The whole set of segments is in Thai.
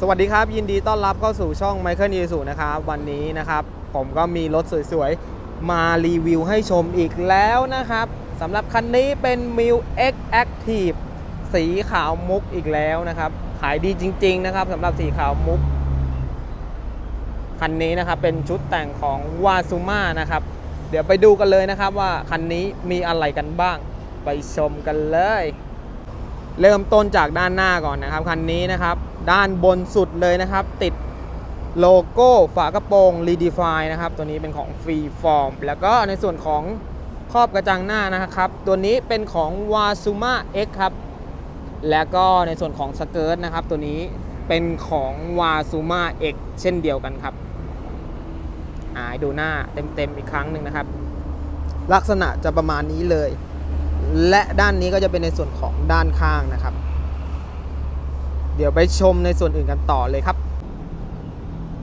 สวัสดีครับ ยินดีต้อนรับเข้าสู่ช่อง Michael e s u นะครับ วันนี้นะครับ ผมก็มีรถสวยๆ มารีวิวให้ชมอีกแล้วนะครับสำหรับคันนี้เป็น m i l X Active สีขาวมุกอีกแล้วนะครับ ขายดีจริง ๆ นะครับสำหรับสีขาวมุก คันนี้นะครับเป็นชุดแต่งของวาซูมานะครับ เดี๋ยวไปดูกันเลยนะครับว่าคันนี้มีอะไรกันบ้าง ไปชมกันเลย เริ่มต้นจากด้านหน้าก่อนนะครับ คันนี้นะครับ ด้านบนสุดเลยนะครับ ติดโลโก้ฝากระโปรง Redefine นะครับ ตัวนี้เป็นของ Freeform แล้วก็ในส่วนของครอบกระจังหน้านะครับ ตัวนี้เป็นของ Wazuma X ครับ แล้วก็ในส่วนของสเกิร์ตนะครับ ตัวนี้เป็นของ Wazuma X เช่นเดียวกันครับอ่าดูหน้าเต็มๆอีกครั้งหนึ่งนะครับ ลักษณะจะประมาณนี้เลย และด้านนี้ก็จะเป็นในส่วนของด้านข้างนะครับ เดี๋ยวไปชมในส่วนอื่นกันต่อเลยครับ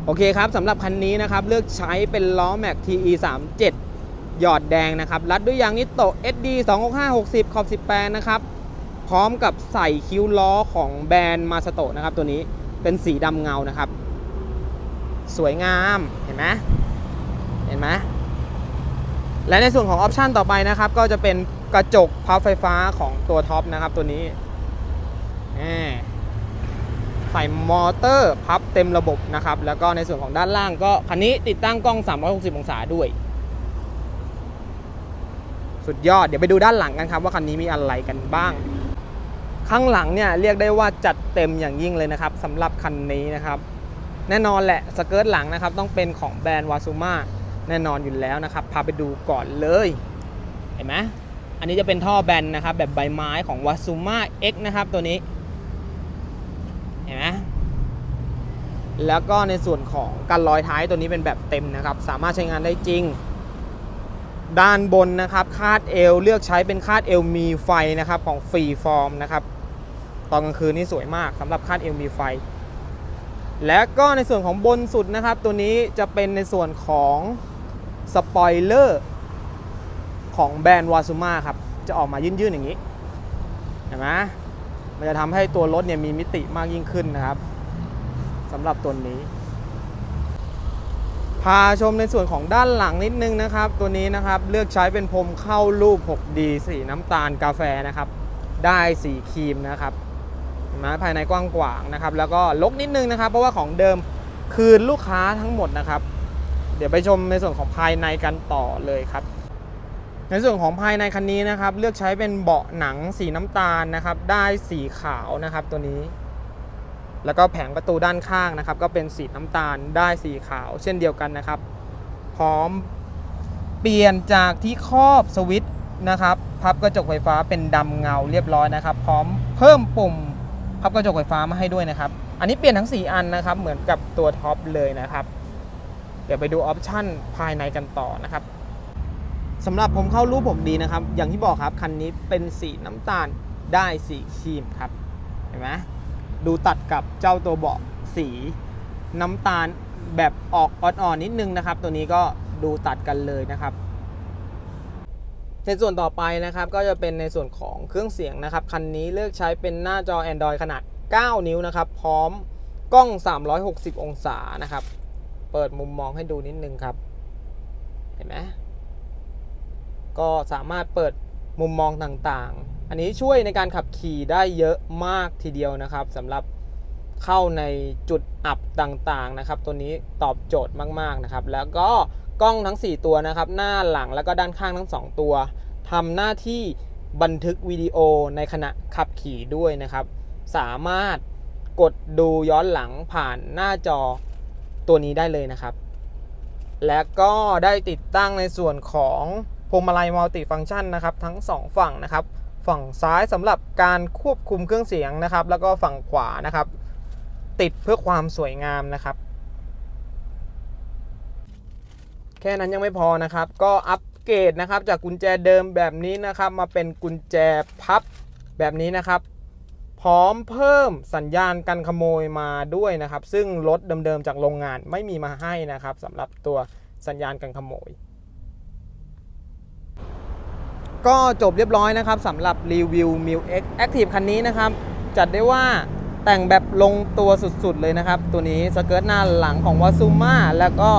โอเคครับสำหรับคันนี้นะครับ เลือกใช้เป็นล้อแม็ก TE 3 7หยอดแดงนะครับ รัดด้วยยางนิโต SD 265 60 ขอบ18นะครับ พร้อมกับใส่คิ้วล้อของแบรนด์มาสโตนะครับ ตัวนี้เป็นสีดำเงานะครับ สวยงามเห็นไหมเห็นไหมและในส่วนของออปชันต่อไปนะครับ ก็จะเป็นกระจกพับไฟฟ้าของตัวท็อปนะครับ ตัวนี้แหม ใส่มอเตอร์พับเต็มระบบนะครับ แล้วก็ในส่วนของด้านล่างก็คันนี้ติดตั้งกล้อง 360 องศาด้วย สุดยอดเดี๋ยวไปดูด้านหลังกันครับ ว่าคันนี้มีอะไรกันบ้าง ข้างหลังเนี่ยเรียกได้ว่าจัดเต็มอย่างยิ่งเลยนะครับสำหรับคันนี้นะครับ แน่นอนแหละสเกิร์ตหลังนะครับ ต้องเป็นของแบรนด์วาซูมาแน่นอนอยู่แล้วนะครับ พาไปดูก่อนเลยเห็นไหมอันนี้จะเป็นท่อแบนนะครับ แบบใบไม้ของ w a z u m a X นะครับตัวนี้ เห็นไหมแล้วก็ในส่วนของกันรอยท้ายตัวนี้เป็นแบบเต็มนะครับ สามารถใช้งานได้จริง ด้านบนนะครับคาดเอวเลือกใช้เป็นคาดเอวมีไฟนะครับของฟรีฟอร์มนะครับตอนกลางคืนนี่สวยมากสำหรับคาดเอวมีไฟ และก็ในส่วนของบนสุดนะครับ ตัวนี้จะเป็นในส่วนของสปอยเลอร์ของแบรนด์วาซูมาครับจะออกมายื่นๆอย่างนี้เห็นไหม มันจะทำให้ตัวรถเนี่ยมีมิติมากยิ่งขึ้นนะครับสำหรับตัวนี้ พาชมในส่วนของด้านหลังนิดนึงนะครับ ตัวนี้นะครับเลือกใช้เป็นพรมเข้ารูป 6D สีน้ำตาลกาแฟนะครับ ได้สีครีมนะครับเห็นไหมภายในกว้างขวางนะครับ แล้วก็ลกนิดนึงนะครับ เพราะว่าของเดิมคืนลูกค้าทั้งหมดนะครับ เดี๋ยวไปชมในส่วนของภายในกันต่อเลยครับ ในส่วนของภายในคันนี้นะครับเลือกใช้เป็นเบาะหนังสีน้ำตาลนะครับได้สีขาวนะครับตัวนี้ แล้วก็แผงประตูด้านข้างนะครับ ก็เป็นสีน้ำตาลได้สีขาว เช่นเดียวกันนะครับ พร้อมเปลี่ยนจากที่ครอบสวิตช์นะครับพับกระจกไฟฟ้าเป็นดำเงาเรียบร้อยนะครับ พร้อมเพิ่มปุ่มพับกระจกไฟฟ้ามาให้ด้วยนะครับ อันนี้เปลี่ยนทั้ง 4 อันนะครับ เหมือนกับตัวท็อปเลยนะครับ เดี๋ยวไปดูออปชั่นภายในกันต่อนะครับ สำหรับผมเข้ารูปผมดีนะครับ อย่างที่บอกครับคันนี้เป็นสีน้ำตาลได้สีครีมครับ เห็นไหมดูตัดกับเจ้าตัวเบาะสีน้ำตาลแบบออกอ่อนๆนิดนึงนะครับ ตัวนี้ก็ดูตัดกันเลยนะครับในส่วนต่อไปนะครับก็จะเป็นในส่วนของเครื่องเสียงนะครับคันนี้เลือกใช้เป็นหน้าจอ Android ขนาด 9 นิ้วนะครับ พร้อมกล้อง 360 องศานะครับ เปิดมุมมองให้ดูนิดนึงครับ เห็นไหม ก็สามารถเปิดมุมมองต่างๆ อันนี้ช่วยในการขับขี่ได้เยอะมากทีเดียวนะครับสำหรับเข้าในจุดอับต่างๆนะครับ ตัวนี้ตอบโจทย์มากๆนะครับ แล้วก็กล้องทั้ง 4 ตัวนะครับ หน้าหลังแล้วก็ด้านข้างทั้ง 2 ตัวทำหน้าที่บันทึกวิดีโอในขณะขับขี่ด้วยนะครับ สามารถกดดูย้อนหลังผ่านหน้าจอตัวนี้ได้เลยนะครับ และก็ได้ติดตั้งในส่วนของ วงมาลัยมัลติฟังก์ชันนะครับทั้ง 2 ฝั่งนะครับฝั่งซ้ายสำหรับการควบคุมเครื่องเสียงนะครับ แล้วก็ฝั่งขวานะครับ ติดเพื่อความสวยงามนะครับ แค่นั้นยังไม่พอนะครับ ก็อัปเกรดนะครับ จากกุญแจเดิมแบบนี้นะครับ มาเป็นกุญแจพับแบบนี้นะครับ พร้อมเพิ่มสัญญาณกันขโมยมาด้วยนะครับ ซึ่งรถเดิมๆจากโรงงานไม่มีมาให้นะครับสำหรับตัวสัญญาณกันขโมย ก็จบเรียบร้อยนะครับสำหรับรีวิว m i l X Active คันนี้นะครับ จัดได้ว่าแต่งแบบลงตัวสุดๆเลยนะครับ ตัวนี้สเกิร์ตหน้าหลังของวาซูมาแล้วก็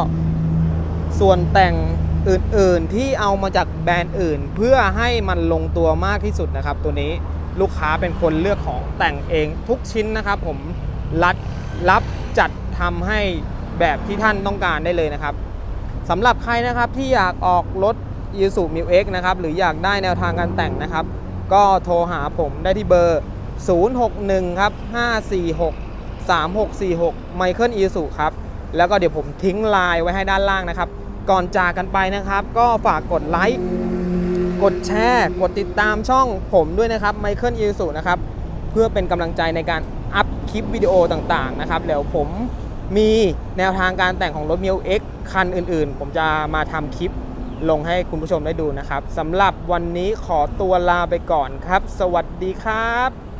ส่วนแต่งอื่นๆที่เอามาจากแบรนด์อื่น เพื่อให้มันลงตัวมากที่สุดนะครับ ตัวนี้ลูกค้าเป็นคนเลือกของแต่งเองทุกชิ้นนะครับ ผมรัดรับจัดทำให้แบบที่ท่านต้องการได้เลยนะครับสำหรับใครนะครับที่อยากออกรถ i s u m i l X นะครับ หรืออยากได้แนวทางการแต่งนะครับ ก็โทรหาผมได้ที่เบอร์ 061 ครับ 546 3646 ไมเคิลอีสุครับ แล้วก็เดี๋ยวผมทิ้งไลน์ไว้ให้ด้านล่างนะครับ ก่อนจากกันไปนะครับ ก็ฝากกดไลค์ กดแชร์ กดติดตามช่องผมด้วยนะครับไมเคิลอีสุนะครับ เพื่อเป็นกำลังใจในการอัพคลิปวิดีโอต่างๆนะครับ เดี๋ยวผมมีแนวทางการแต่งของรถมิว X คันอื่นๆ ผมจะมาทำคลิป ลงให้คุณผู้ชมได้ดูนะครับสำหรับวันนี้ขอตัวลาไปก่อนครับ สวัสดีครับ